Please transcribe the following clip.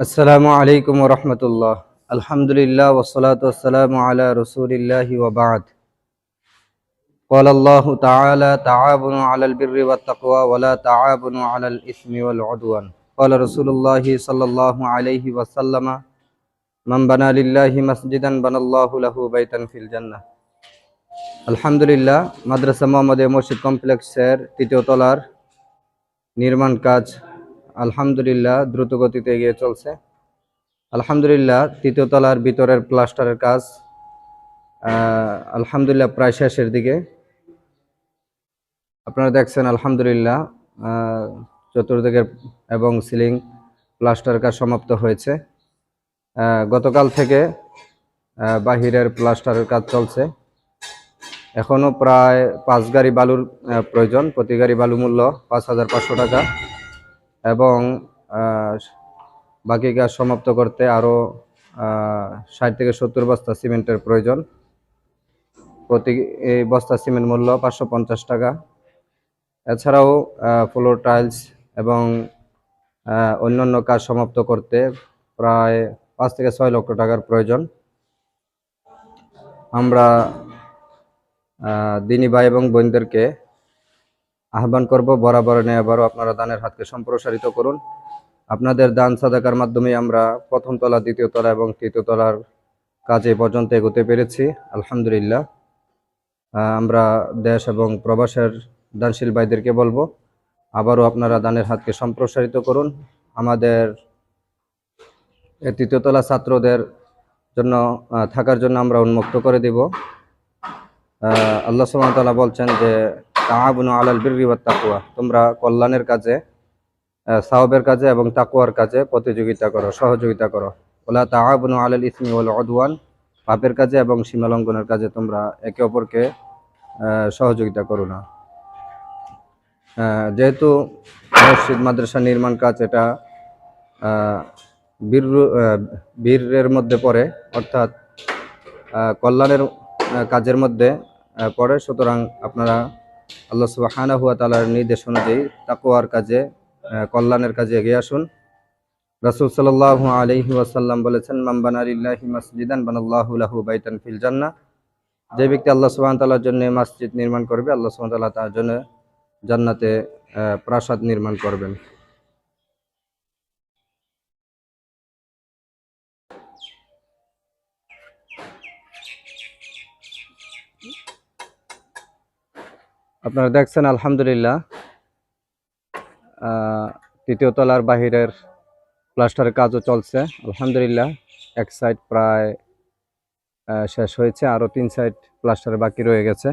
আসসালামু আলাইকুম রহমতুল্লাহ আলহামদুলিল্লাহ ওসলাত ওসালাম আলা রসুলিল্লাহ ওবাদ قال الله تعالى تعاونوا على البر والتقوى ولا تعاونوا على الإثم والعدوان قال رسول الله صلى الله عليه وسلم من بنى لله مسجدا بنى الله له بيتا في الجنة আলহামদুলিল্লাহ মাদ্রাসা মোহাম্মদ মসজিদ কমপ্লেক্সের তৃতীয় তলার নির্মাণ কাজ আলহামদুলিল্লাহ দ্রুত গতিতে এগিয়ে চলছে। আলহামদুলিল্লাহ, তৃতীয় তলার ভিতরের প্লাস্টারের কাজ আলহামদুলিল্লাহ প্রায় শেষের দিকে। আপনারা দেখছেন, আলহামদুলিল্লাহ চতুর্দিকের এবং সিলিং প্লাস্টার কাজ সমাপ্ত হয়েছে। গতকাল থেকে বাহিরের প্লাস্টারের কাজ চলছে। এখনও প্রায় পাঁচ গাড়ি বালুর প্রয়োজন। প্রতি গাড়ি বালু মূল্য পাঁচ হাজার পাঁচশো টাকা। এবং বাকি কাজ সমাপ্ত করতে আরও ষাট থেকে সত্তর বস্তা সিমেন্টের প্রয়োজন। প্রতি, এই বস্তা সিমেন্ট মূল্য পাঁচশো পঞ্চাশ টাকা। এছাড়াও ফ্লোর টাইলস এবং অন্যান্য কাজ সমাপ্ত করতে প্রায় পাঁচ থেকে ছয় লক্ষ টাকার প্রয়োজন। আমরা দিনী ভাই এবং বোনদেরকে আহ্বান করব, বরাবর নিয়ে আবারও আপনারা দানের হাতকে সম্প্রসারিত করুন। আপনাদের দান সাদাকার মাধ্যমে আমরা প্রথম তলা, দ্বিতীয় তলা এবং তৃতীয় তলার কাজে পর্যন্ত এগোতে পেরেছি, আলহামদুলিল্লাহ। আমরা দেশ এবং প্রবাসের দানশীল ভাইদেরকে বলব, আবারও আপনারা দানের হাতকে সম্প্রসারিত করুন। আমাদের এ তৃতীয় তলা ছাত্রদের জন্য থাকার জন্য আমরা উন্মুক্ত করে দিব। আল্লাহ ওয়া বলছেন যে তাআবুনু আলাল ওয়াত তাকওয়া তোমরা কল্যাণের কাজে সাওয়াবের কাজে এবং তাকুয়ার কাজে প্রতিযোগিতা করো, সহযোগিতা করো। ওলা তাআবুনু আলাল ইসমি ওয়াল উদওয়ান, পাপের কাজে এবং সীমালঙ্ঘনের কাজে তোমরা একে অপরকে সহযোগিতা করো না। যেহেতু মসজিদ, মাদ্রাসা নির্মাণ কাজ এটা বীর বীরের মধ্যে পড়ে, অর্থাৎ কল্যাণের কাজের মধ্যে পড়ে, সুতরাং আপনারা আল্লাহ সুবাহানা হুয়া তালার নির্দেশ অনুযায়ী তাকওয়ার কাজে কল্যাণের কাজে এগিয়ে আসুন। রাসুল সাল্লাহ আলহি ওয়াসাল্লাম বলেছেন মাম্বান আলিল্লাহি লিল্লাহি মাসজিদান বানাল্লাহু লাহু বাইতান ফিল জান্না যে ব্যক্তি আল্লাহ সুবাহ তাআলার জন্য মসজিদ নির্মাণ করবে, আল্লাহ সুবাহ তাল্লাহ তার জন্য জান্নাতে প্রাসাদ নির্মাণ করবেন। আপনারা দেখছেন, আলহামদুলিল্লাহ। তৃতীয় তলার বাহিরের প্লাস্টারের কাজও চলছে। আলহামদুলিল্লাহ, এক সাইড প্রায় শেষ হয়েছে, আরও তিন সাইড প্লাস্টার বাকি রয়ে গেছে।